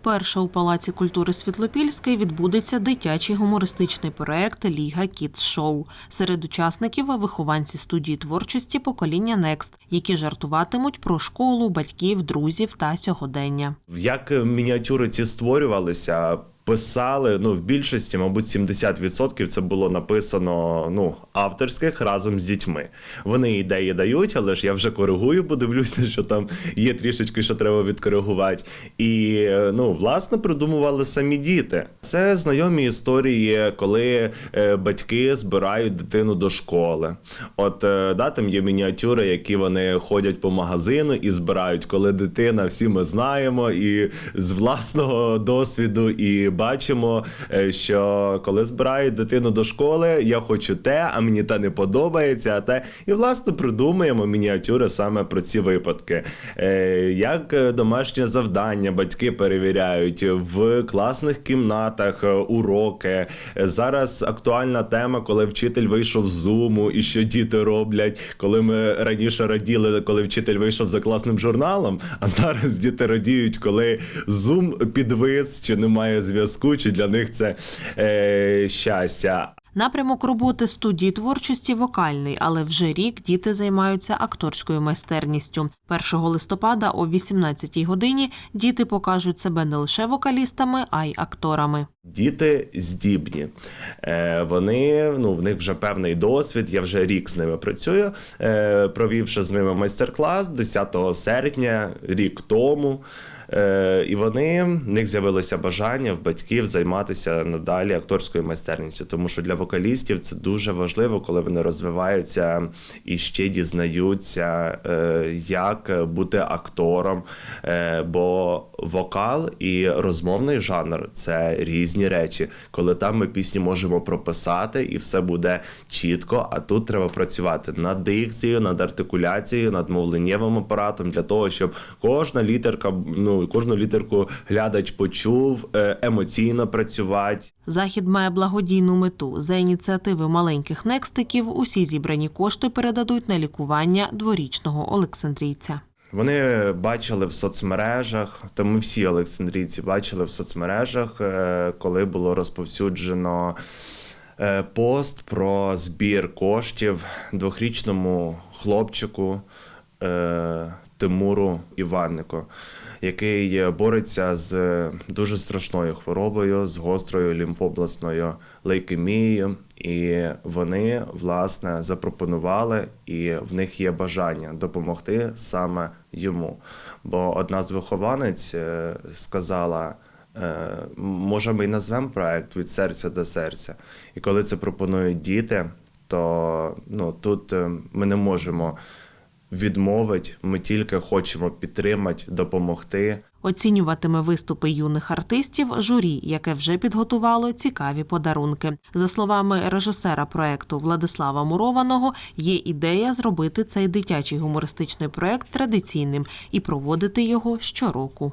Вперше у Палаці культури Світлопільської відбудеться дитячий гумористичний проект Ліга Кітс Шоу. Серед учасників вихованці студії творчості покоління Некст, які жартуватимуть про школу, батьків, друзів та сьогодення. Як мініатюри ці створювалися? Писали ну в більшості, мабуть, 70% це було написано ну авторських разом з дітьми. Вони ідеї дають, але ж я вже коригую, бо дивлюся, що там є трішечки, що треба відкоригувати. І ну, власне, придумували самі діти. Це знайомі історії, коли е, батьки збирають дитину до школи. От е, да, там є мініатюри, які вони ходять по магазину і збирають, коли дитина, всі ми знаємо, і з власного досвіду, і бачимо, е, що коли збирають дитину до школи, я хочу те, а мені те не подобається, а те. І власне придумуємо мініатюри саме про ці випадки. Е, Як е, домашнє завдання батьки перевіряють в класних кімнатах уроки. Зараз актуальна тема, коли вчитель вийшов з зуму, і що діти роблять, коли ми раніше раділи, коли вчитель вийшов за класним журналом, а зараз діти радіють, коли зум підвис, чи немає зв'язку, чи для них це е, щастя. Напрямок роботи студії творчості вокальний, але вже рік діти займаються акторською майстерністю. 1 листопада о 18 годині діти покажуть себе не лише вокалістами, а й акторами. Діти здібні. Е, вони, ну, в них вже певний досвід. Я вже рік з ними працюю, е, провівши з ними майстер-клас 10 серпня, рік тому. Е, і вони в них з'явилося бажання в батьків займатися надалі акторською майстерністю, тому що для вокалістів це дуже важливо, коли вони розвиваються і ще дізнаються, е, як бути актором. Е, бо вокал і розмовний жанр це різні речі. Коли там ми пісню можемо прописати, і все буде чітко. А тут треба працювати над дикцією, над артикуляцією, над мовленнєвим апаратом для того, щоб кожна літерка, ну кожну літерку глядач почув, е, емоційно працювати. Захід має благодійну мету. За ініціативи маленьких некстиків усі зібрані кошти передадуть на лікування дворічного олександрійця. Вони бачили в соцмережах, та ми всі олександрійці бачили в соцмережах, е, коли було розповсюджено е, пост про збір коштів двохрічному хлопчику Тимуру Іваннику, який бореться з дуже страшною хворобою, з гострою лімфобласною лейкемією. І вони власне запропонували, і в них є бажання допомогти саме йому. Бо одна з вихованець е, сказала. е, Може, ми і назвемо проект від серця до серця. І коли це пропонують діти, то ну, тут е, ми не можемо відмовити, ми тільки хочемо підтримати, допомогти. Оцінюватиме виступи юних артистів журі, яке вже підготувало цікаві подарунки. За словами режисера проекту Владислава Мурованого, є ідея зробити цей дитячий гумористичний проект традиційним і проводити його щороку.